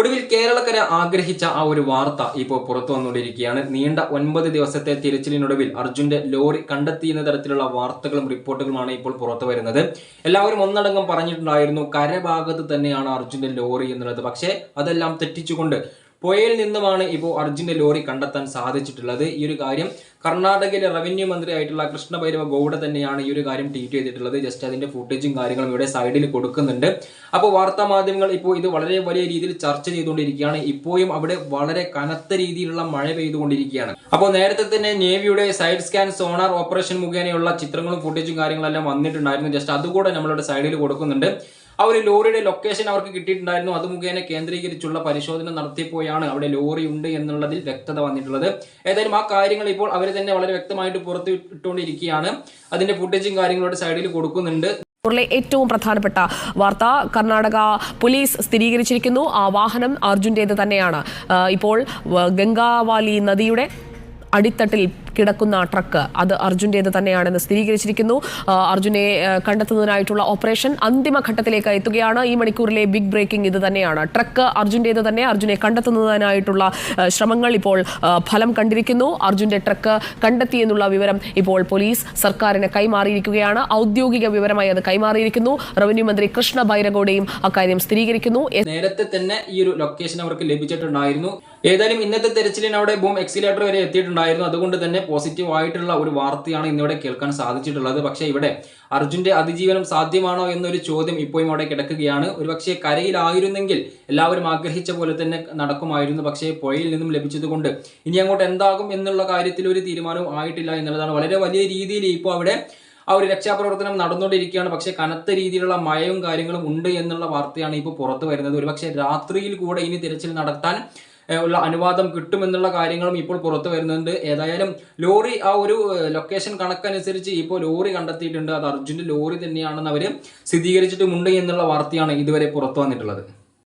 ഒടുവിൽ കേരളക്കര ആഗ്രഹിച്ച ആ ഒരു വാർത്ത ഇപ്പോൾ പുറത്തു വന്നുകൊണ്ടിരിക്കുകയാണ്. നീണ്ട ഒൻപത് ദിവസത്തെ തിരച്ചിലിനൊടുവിൽ അർജുന്റെ ലോറി കണ്ടെത്തിയെന്ന തരത്തിലുള്ള വാർത്തകളും റിപ്പോർട്ടുകളുമാണ് ഇപ്പോൾ പുറത്തു വരുന്നത്. എല്ലാവരും ഒന്നടങ്കം പറഞ്ഞിട്ടുണ്ടായിരുന്നു കരഭാഗത്ത് തന്നെയാണ് അർജുന്റെ ലോറി എന്നുള്ളത്. പക്ഷേ അതെല്ലാം തെറ്റിച്ചുകൊണ്ട് പുഴയിൽ നിന്നുമാണ് ഇപ്പോൾ അർജുന്റെ ലോറി കണ്ടെത്താൻ സാധിച്ചിട്ടുള്ളത്. ഈ ഒരു കാര്യം കർണാടകയിലെ റവന്യൂ മന്ത്രിയായിട്ടുള്ള കൃഷ്ണഭൈരവ ഗൗഡ തന്നെയാണ് ഈ ഒരു കാര്യം ട്വീറ്റ് ചെയ്തിട്ടുള്ളത്. ജസ്റ്റ് അതിന്റെ ഫുട്ടേജും കാര്യങ്ങളും ഇവിടെ സൈഡിൽ കൊടുക്കുന്നുണ്ട്. അപ്പോൾ വാർത്താ മാധ്യമങ്ങൾ ഇപ്പോൾ ഇത് വളരെ വലിയ രീതിയിൽ ചർച്ച ചെയ്തുകൊണ്ടിരിക്കുകയാണ്. ഇപ്പോഴും അവിടെ വളരെ കനത്ത രീതിയിലുള്ള മഴ പെയ്തുകൊണ്ടിരിക്കുകയാണ്. അപ്പോൾ നേരത്തെ തന്നെ നേവിയുടെ സൈഡ് സ്കാൻ സോണാർ ഓപ്പറേഷൻ മുഖേനയുള്ള ചിത്രങ്ങളും ഫുട്ടേജും കാര്യങ്ങളെല്ലാം വന്നിട്ടുണ്ടായിരുന്നു. ജസ്റ്റ് അതുകൂടെ നമ്മളുടെ സൈഡിൽ കൊടുക്കുന്നുണ്ട്. ആ ഒരു ലോറിയുടെ ലൊക്കേഷൻ അവർക്ക് കിട്ടിയിട്ടുണ്ടായിരുന്നു. അത് മുഖേന കേന്ദ്രീകരിച്ചുള്ള പരിശോധന നടത്തിയപ്പോഴാണ് അവിടെ ലോറി ഉണ്ട് എന്നുള്ളതിൽ വ്യക്തത വന്നിട്ടുള്ളത്. ഏതായാലും ആ കാര്യങ്ങൾ ഇപ്പോൾ അവർ തന്നെ വളരെ വ്യക്തമായിട്ട് പുറത്തു ഇട്ടുകൊണ്ടിരിക്കുകയാണ്. അതിന്റെ ഫുട്ടേജും കാര്യങ്ങളുടെ സൈഡിൽ കൊടുക്കുന്നുണ്ട്. ിലെ ഏറ്റവും പ്രധാനപ്പെട്ട വാർത്ത കർണാടക പോലീസ് സ്ഥിരീകരിച്ചിരിക്കുന്നു. ആ വാഹനം അർജുന്റേത് തന്നെയാണ്. ഇപ്പോൾ ഗംഗാവാലി നദിയുടെ അടിത്തട്ടിൽ കിടക്കുന്ന ട്രക്ക് അത് അർജുന്റേത് തന്നെയാണെന്ന് സ്ഥിരീകരിച്ചിരിക്കുന്നു. അർജുനെ കണ്ടെത്തുന്നതിനായിട്ടുള്ള ഓപ്പറേഷൻ അന്തിമഘട്ടത്തിലേക്ക് എത്തുകയാണ്. ഈ മണിക്കൂറിലെ ബിഗ് ബ്രേക്കിംഗ് ഇത് തന്നെയാണ്. ട്രക്ക് അർജുന്റേത് തന്നെ അർജുനെ കണ്ടെത്തുന്നതിനായിട്ടുള്ള ശ്രമങ്ങൾ ഇപ്പോൾ ഫലം കണ്ടിരിക്കുന്നു. അർജുന്റെ ട്രക്ക് കണ്ടെത്തിയെന്നുള്ള വിവരം ഇപ്പോൾ പോലീസ് സർക്കാരിന് കൈമാറിയിരിക്കുകയാണ്. ഔദ്യോഗിക വിവരമായി അത് കൈമാറിയിരിക്കുന്നു. റവന്യൂ മന്ത്രി കൃഷ്ണ ബൈരഗോഡയും അക്കാര്യം സ്ഥിരീകരിക്കുന്നു. നേരത്തെ തന്നെ ഈ ഒരു ലൊക്കേഷൻ അവർക്ക് ലഭിച്ചിട്ടുണ്ടായിരുന്നു. ഏതായാലും ഇന്നത്തെ തെരച്ചിലിന് അവിടെ ബൂം എക്സിലേറ്റർ വരെ എത്തിയിട്ടുണ്ടായിരുന്നു. അതുകൊണ്ട് തന്നെ പോസിറ്റീവ് ആയിട്ടുള്ള ഒരു വാർത്തയാണ് ഇന്നിവിടെ കേൾക്കാൻ സാധിച്ചിട്ടുള്ളത്. പക്ഷേ ഇവിടെ അർജുന്റെ അതിജീവനം സാധ്യമാണോ എന്നൊരു ചോദ്യം ഇപ്പോഴും അവിടെ കിടക്കുകയാണ്. ഒരുപക്ഷെ കരയിലായിരുന്നെങ്കിൽ എല്ലാവരും ആഗ്രഹിച്ച പോലെ തന്നെ നടക്കുമായിരുന്നു. പക്ഷേ പുഴയിൽ നിന്നും ലഭിച്ചതുകൊണ്ട് ഇനി അങ്ങോട്ട് എന്താകും എന്നുള്ള കാര്യത്തിൽ ഒരു തീരുമാനവും ആയിട്ടില്ല എന്നുള്ളതാണ് വളരെ വലിയ രീതിയിൽ ഇപ്പോൾ അവിടെ ആ ഒരു രക്ഷാപ്രവർത്തനം നടന്നുകൊണ്ടിരിക്കുകയാണ്. പക്ഷേ കനത്ത രീതിയിലുള്ള മഴയും കാര്യങ്ങളും ഉണ്ട് എന്നുള്ള വാർത്തയാണ് ഇപ്പോൾ പുറത്തു വരുന്നത്. ഒരുപക്ഷെ രാത്രിയിൽ കൂടെ ഇനി തിരച്ചിൽ നടത്താൻ ഉള്ള അനുവാദം കിട്ടുമെന്നുള്ള കാര്യങ്ങളും ഇപ്പോൾ പുറത്തു വരുന്നുണ്ട്. ഏതായാലും ലോറി ആ ഒരു ലൊക്കേഷൻ കണക്കനുസരിച്ച് ഇപ്പോൾ ലോറി കണ്ടെത്തിയിട്ടുണ്ട്. അത് അർജുന്റെ ലോറി തന്നെയാണെന്ന് അവർ സ്ഥിരീകരിച്ചിട്ടുമുണ്ട് എന്നുള്ള വാർത്തയാണ് ഇതുവരെ പുറത്തു വന്നിട്ടുള്ളത്.